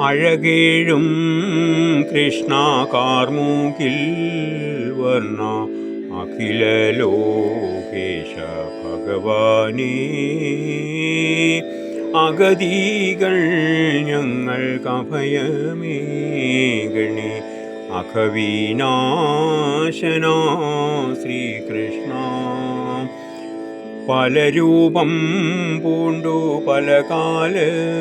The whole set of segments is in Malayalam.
അഴകേഴും കൃഷ്ണ കാർമുകിൽ വർണ അഖില ലോകേശ ഭഗവാനേ അഗതികൾ ഞങ്ങൾ അഭയമേകണേ അഖവീനാശന ശ്രീകൃഷ്ണ പല രൂപം പൂണ്ടു പല കാലത്തുമീ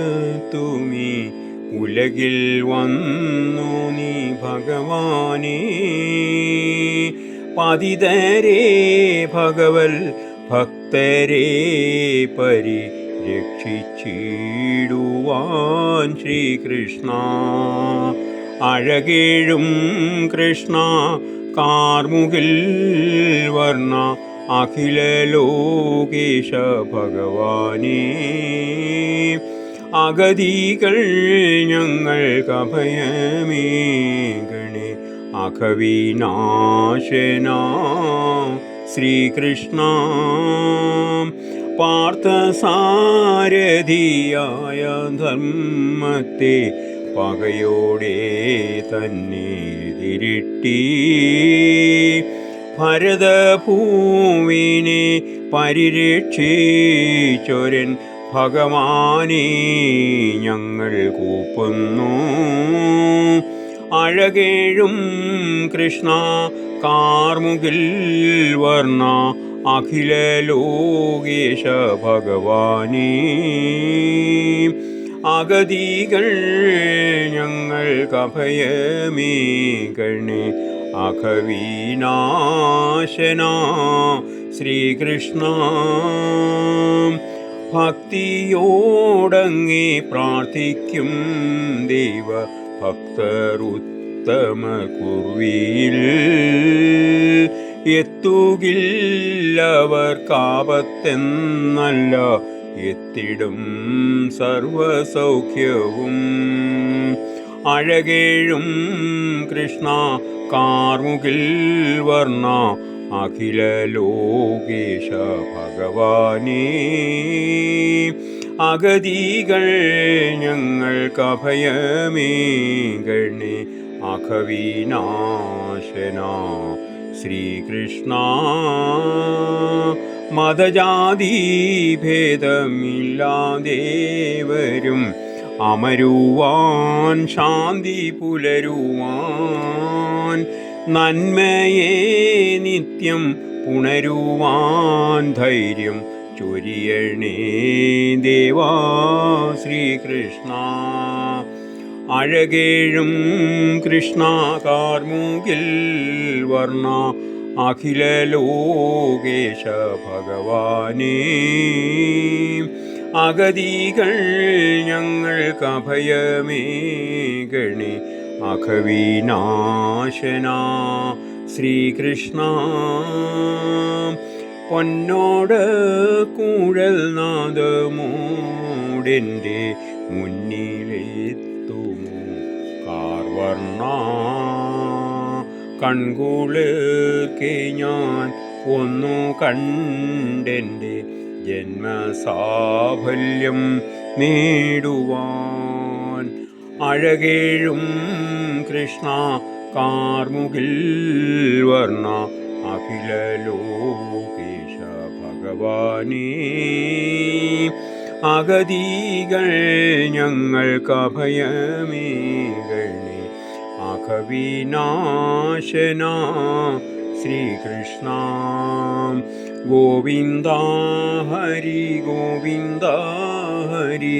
ഉലകിൽ വന്നു നീ ഭഗവാനേ. പതിതരേ ഭഗവൽ ഭക്തരേ പരിരക്ഷിച്ചിടുവാൻ ശ്രീകൃഷ്ണ. അഴകേഴും കൃഷ്ണ കാർമുകിൽ വർണ അഖില ലോകേശ ഭഗവാനേ. അഗതികൾ ഞങ്ങൾ അഭയമേകണേ അഖവിനാശന ശ്രീകൃഷ്ണ. പാർത്ഥസാരഥിയായ ധർമ്മത്തെ പകയോടെ തന്നെ തിരിട്ടി. ഭരതഭൂവിനെ പരിരക്ഷിച്ചൊരൻ ഭഗവാനെ ഞങ്ങൾ കൂപ്പുന്നു. അഴകേഴും കൃഷ്ണ കാർമുകിൽ വർണ അഖില ലോകേശ ഭഗവാനേ. അഗതികൾ ഞങ്ങൾക്ക് അഭയമേകണേ അഖവീനാശന ശ്രീകൃഷ്ണ. ഭക്തിയോടങ്ങേ പ്രാർത്ഥിക്കും ദൈവ ഭക്തരുത്തമ കുർവിയിൽ എത്തുകില്ലവർക്കാപത്തെന്നല്ല എത്തിടും സർവസൗഖ്യവും. അഴകേഴും കൃഷ്ണ കാർമുകിൽ വർണ അഖില ലോകേശ ഭഗവാനേ അഗതികൾ ഞങ്ങൾക്കഭയമേകണേ അഖവീനാശന ശ്രീകൃഷ്ണ. മതജാതി ഭേദമില്ലാദേവരും അമരുവാൻ ശാന്തി പുലരുവാൻ. നന്മയെ നിത്യം പുണരുവാൻ ധൈര്യം. ചൊരിയണേ ദേവാ ശ്രീകൃഷ്ണ. അഴകേഴും കൃഷ്ണ കാർമുകിൽ വർണ അഖില ലോകേശ ഭഗവാനേ. അഗതികൾ ഞങ്ങൾക്ക് അഭയമേകണേ അഖവീനാശന ശ്രീകൃഷ്ണ. പൊന്നോട് കൂഴൽ നാദമൂടിന്റെ മുന്നിലെത്തുമോ? കാർവർണ കൺകുളിർക്കെ ഞാൻ ഒന്നു കണ്ടെന്റെ ജന്മസാഫല്യം നേടുവാൻ അഴകേഴും കൃഷ്ണ കാർമുകിൽ വർണ അഖില ലോകേശ ഭഗവാനേ അഗതികൾ ഞങ്ങൾക്ക് അഭയമേകണേ അഖവീനാശന ശ്രീകൃഷ്ണ. ഗോവിന്ദ ഹരി ഗോവിന്ദ ഹരി